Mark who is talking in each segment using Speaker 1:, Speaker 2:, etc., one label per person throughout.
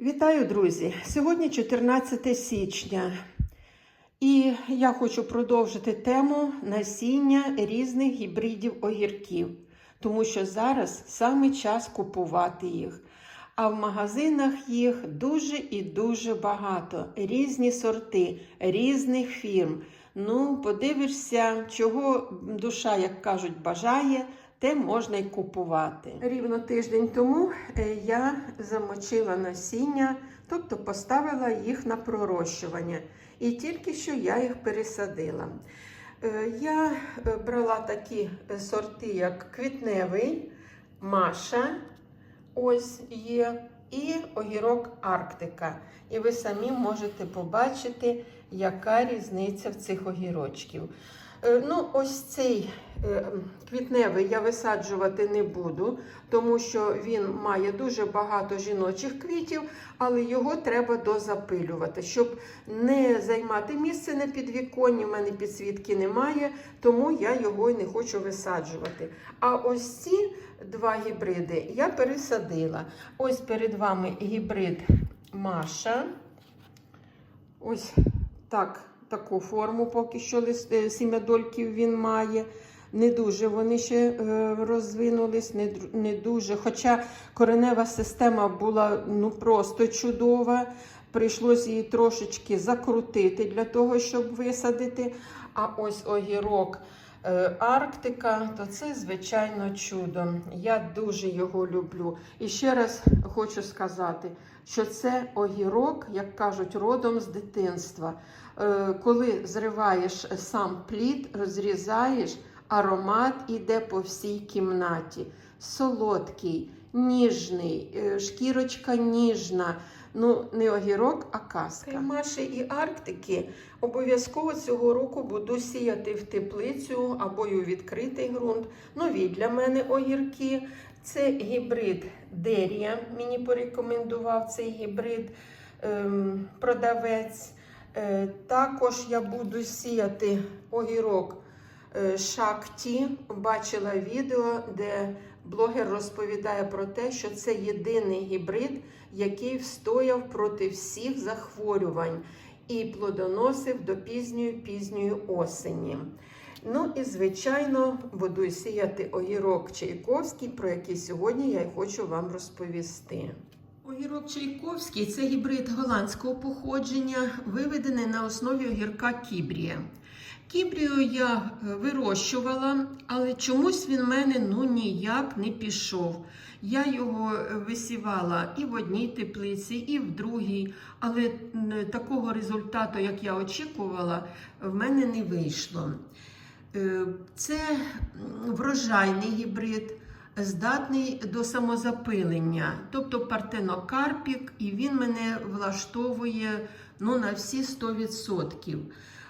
Speaker 1: Вітаю, друзі! Сьогодні 14 січня, і я хочу продовжити тему насіння різних гібридів огірків, тому що зараз саме час купувати їх. А в магазинах їх дуже і дуже багато. Різні сорти, різних фірм. Ну, подивишся, чого душа, як кажуть, бажає, те можна й купувати. Рівно тиждень тому е, я замочила насіння, тобто поставила їх на пророщування. І тільки що я їх пересадила. Е, Я е, брала такі сорти, як квітневий, Маша, ось є, і огірок Арктика. І ви самі можете побачити, яка різниця в цих огірочків. Е, Ну, ось цей е, квітневий я висаджувати не буду, тому що він має дуже багато жіночих квітів, але його треба дозапилювати, щоб не займати місце на підвіконні. У мене підсвітки немає, тому я його й не хочу висаджувати. А ось ці два гібриди я пересадила. Ось перед вами гібрид Маша. Ось так, таку форму поки що лист, е, сім'ядольків він має. Не дуже вони ще е, розвинулись, не, дуже. Хоча коренева система була ну, просто чудова. Прийшлось її трошечки закрутити для того, щоб висадити. А ось огірок Арктика, то це звичайно чудо. Я дуже його люблю. І ще раз хочу сказати, що це огірок, як кажуть, родом з дитинства. Е, Коли зриваєш сам плід, розрізаєш, аромат іде по всій кімнаті. Солодкий, ніжний, е, шкірочка ніжна. Ну, не огірок, а казка. Маші і Арктики обов'язково цього року буду сіяти в теплицю або й у відкритий ґрунт. Нові для мене огірки. Це гібрид Дерія. Мені порекомендував цей гібрид ем, продавець. Е, також я буду сіяти огірок Шакті. Бачила відео, де блогер розповідає про те, що це єдиний гібрид, який встояв проти всіх захворювань і плодоносив до пізньої пізньої осені. Ну і, звичайно, буду сіяти огірок Чайковський, про який сьогодні я й хочу вам розповісти. Огірок Чайковський це гібрид голландського походження, виведений на основі огірка Кібрія. Кібрію я е, вирощувала, але чомусь він в мене ну ніяк не пішов. Я його е, висівала і в одній теплиці, і в другій, але такого результату, як я очікувала, в мене не вийшло. Е, Це врожайний гібрид, здатний до самозапилення, тобто партенокарпік, і він мене влаштовує ну, на всі 100%.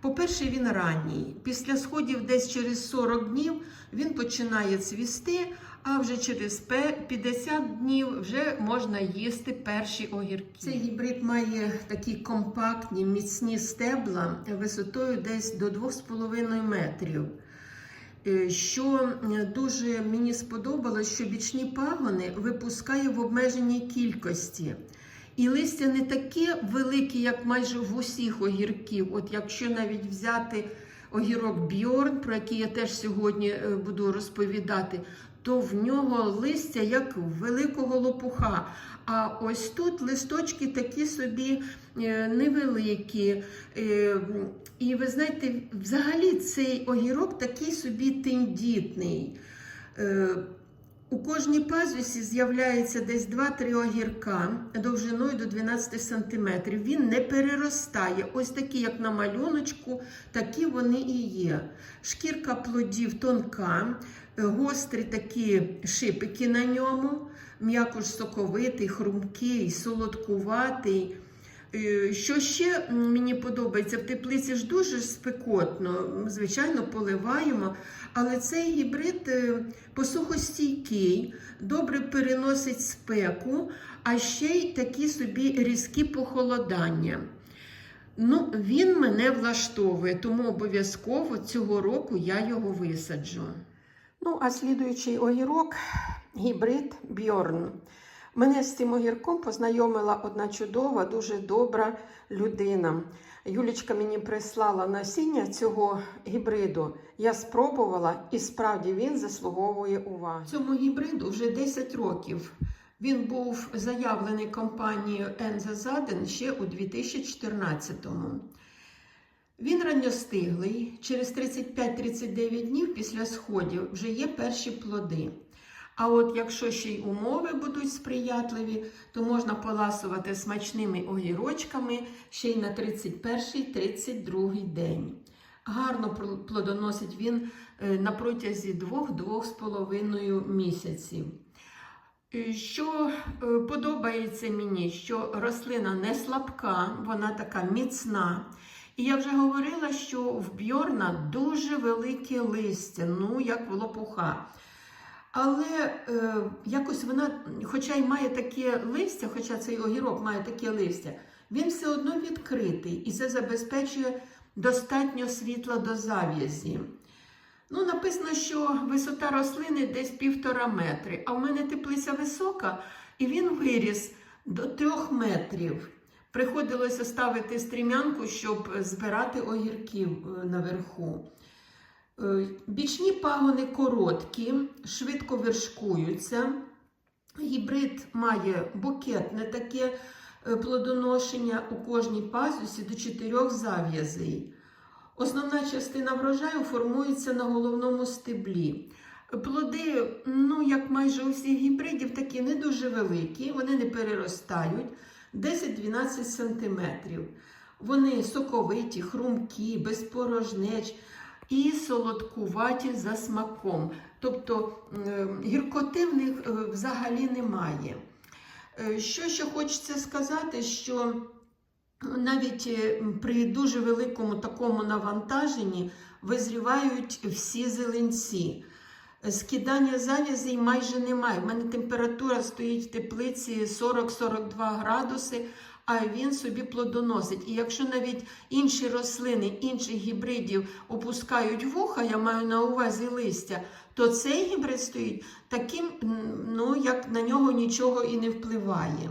Speaker 1: По-перше, він ранній. Після сходів десь через 40 днів він починає цвісти, а вже через пе- 50 днів вже можна їсти перші огірки. Цей гібрид має такі компактні, міцні стебла висотою десь до 2,5 метрів. Е, Що е, дуже мені сподобалось, що бічні пагони випускає в обмеженій кількості. І листя не таке велике, як майже в усіх огірків. От якщо навіть взяти огірок Бьорн, про який я теж сьогодні е, буду розповідати, то в нього листя як великого лопуха. А ось тут листочки такі собі е, невеликі. Е, І ви знаєте, взагалі цей огірок такий собі тендітний. У кожній пазусі з'являється десь 2-3 огірка довжиною до 12 см. Він не переростає. Ось такі, як на малюночку, такі вони і є. Шкірка плодів тонка, гострі такі шипики на ньому, м'якош соковитий, хрумкий, солодкуватий. Е, Що ще мені подобається, в теплиці ж дуже спекотно, звичайно, поливаємо, але цей гібрид е, посухостійкий, добре переносить спеку, а ще й такі собі різкі похолодання. Ну, він мене влаштовує, тому обов'язково цього року я його висаджу. Ну, а слідуючий огірок гібрид Бьорн. Мене з цим огірком познайомила одна чудова, дуже добра людина. Юлічка мені прислала насіння цього гібриду. Я спробувала, і справді він заслуговує уваги. Цьому гібриду вже 10 років. Він був заявлений компанією Ензе Заден ще у 2014-му. Він ранньостиглий, через 35-39 днів після сходів вже є перші плоди. А от якщо ще й умови будуть сприятливі, то можна поласувати смачними огірочками ще й на 31-32 день. Гарно плодоносить він е, на протязі 2-2,5 місяців. Е, Що е, подобається мені, що рослина не слабка, вона така міцна. І я вже говорила, що в бьорна дуже велике листя, ну як в лопуха. Але е, якось вона, хоча й має таке листя, хоча цей огірок має таке листя, він все одно відкритий і це забезпечує достатньо світла до зав'язі. Ну, написано, що висота рослини десь півтора метри, а в мене теплиця висока, і він виріс до трьох метрів. Приходилося ставити стрімянку, щоб збирати огірків е, наверху. Е, Бічні пагони короткі, швидко вершкуються. Гібрид має букетне таке е, плодоношення у кожній пазусі до чотирьох зав'язей. Основна частина врожаю формується на головному стеблі. Плоди, ну, як майже у всіх гібридів, такі не дуже великі, вони не переростають 10-12 см. Вони соковиті, хрумкі, без порожнеч і солодкуваті за смаком. Тобто е, гіркоти в них е, взагалі немає. Е, Що ще хочеться сказати, що навіть е, при дуже великому такому навантаженні визрівають всі зеленці. Скидання завязей майже немає. У мене температура стоїть в теплиці 40-42 градуси, а він собі плодоносить. І якщо навіть інші рослини, інших гібридів опускають вуха, я маю на увазі листя, то цей гібрид стоїть таким, ну як на нього нічого і не впливає.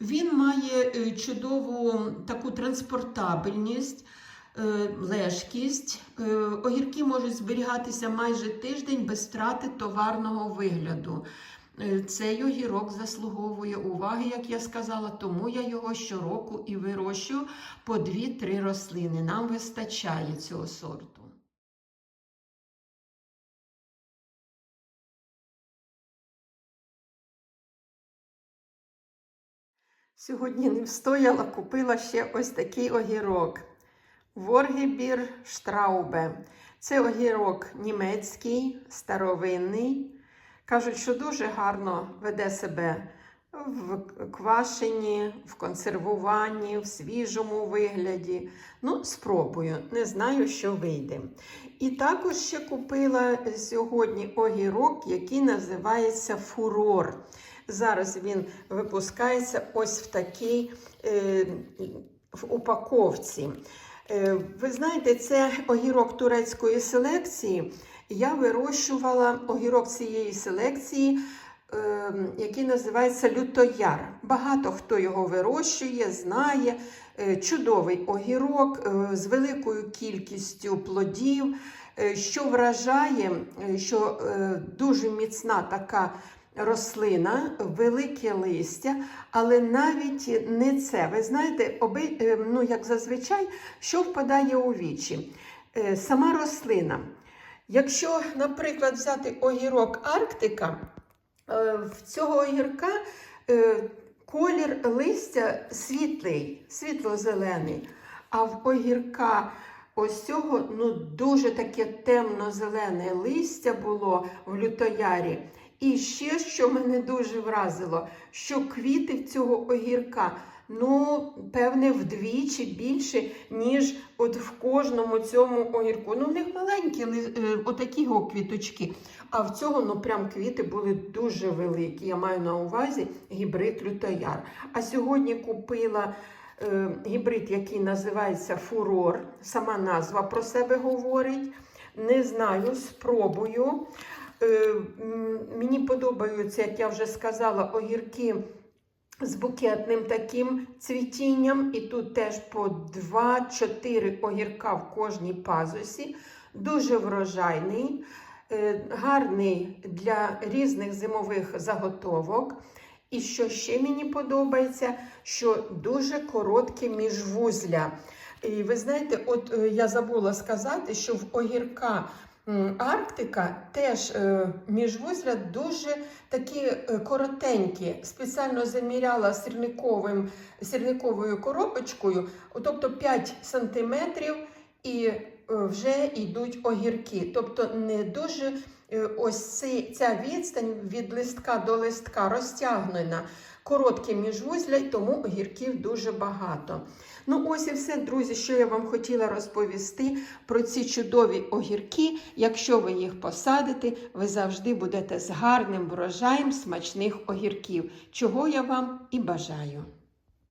Speaker 1: Він має е, чудову таку транспортабельність, е, лежкість. Е, Огірки можуть зберігатися майже тиждень без втрати товарного вигляду. Е, Цей огірок заслуговує уваги, як я сказала, тому я його щороку і вирощую по 2-3 рослини. Нам вистачає цього сорту. Сьогодні не встояла, купила ще ось такий огірок. Воргебір Штраубе. Це огірок німецький, старовинний. Кажуть, що дуже гарно веде себе в квашенні, в консервуванні, в свіжому вигляді. Ну, спробую, не знаю, що вийде. І також ще купила сьогодні огірок, який називається фурор. Зараз він випускається ось в такій е, в упаковці. Е, ви знаєте, це огірок турецької селекції. Я вирощувала огірок цієї селекції, е, який називається лютояр. Багато хто його вирощує, знає. Е, чудовий огірок е, з великою кількістю плодів, е, що вражає, що дуже міцна така рослина, велике листя, але навіть не це. Ви знаєте, оби, е, ну, як зазвичай, що впадає у вічі? Сама рослина. Якщо, наприклад, взяти огірок Арктика, е, в цього огірка е, колір листя світлий, світло-зелений, а в огірка ось цього ну, дуже таке темно-зелене листя було в лютоярі. І ще, що мене дуже вразило, що квіти в цього огірка, ну, певне, вдвічі більше, ніж от в кожному цьому огірку. Ну, в них маленькі е, отакі квіточки. А в цього, ну, прям квіти були дуже великі. Я маю на увазі гібрид лютояр. А сьогодні купила е, гібрид, який називається Фурор. Сама назва про себе говорить. Не знаю, спробую. Е, Мені подобаються, як я вже сказала, огірки з букетним таким цвітінням. І тут теж по 2-4 огірка в кожній пазусі. Дуже врожайний, е, гарний для різних зимових заготовок. І що ще мені подобається, що дуже коротке міжвузля. І ви знаєте, от е, я забула сказати, що в огірка Арктика теж е, міжвузля дуже такі е, коротенькі. Спеціально заміряла сірниковим, сірниковою коробочкою, тобто 5 сантиметрів, і е, вже йдуть огірки. Тобто не дуже е, ось ці, ця відстань від листка до листка розтягнена. Коротке міжвузля, тому огірків дуже багато. Ну, ось і все, друзі, що я вам хотіла розповісти про ці чудові огірки. Якщо ви їх посадите, ви завжди будете з гарним врожаєм смачних огірків, чого я вам і бажаю.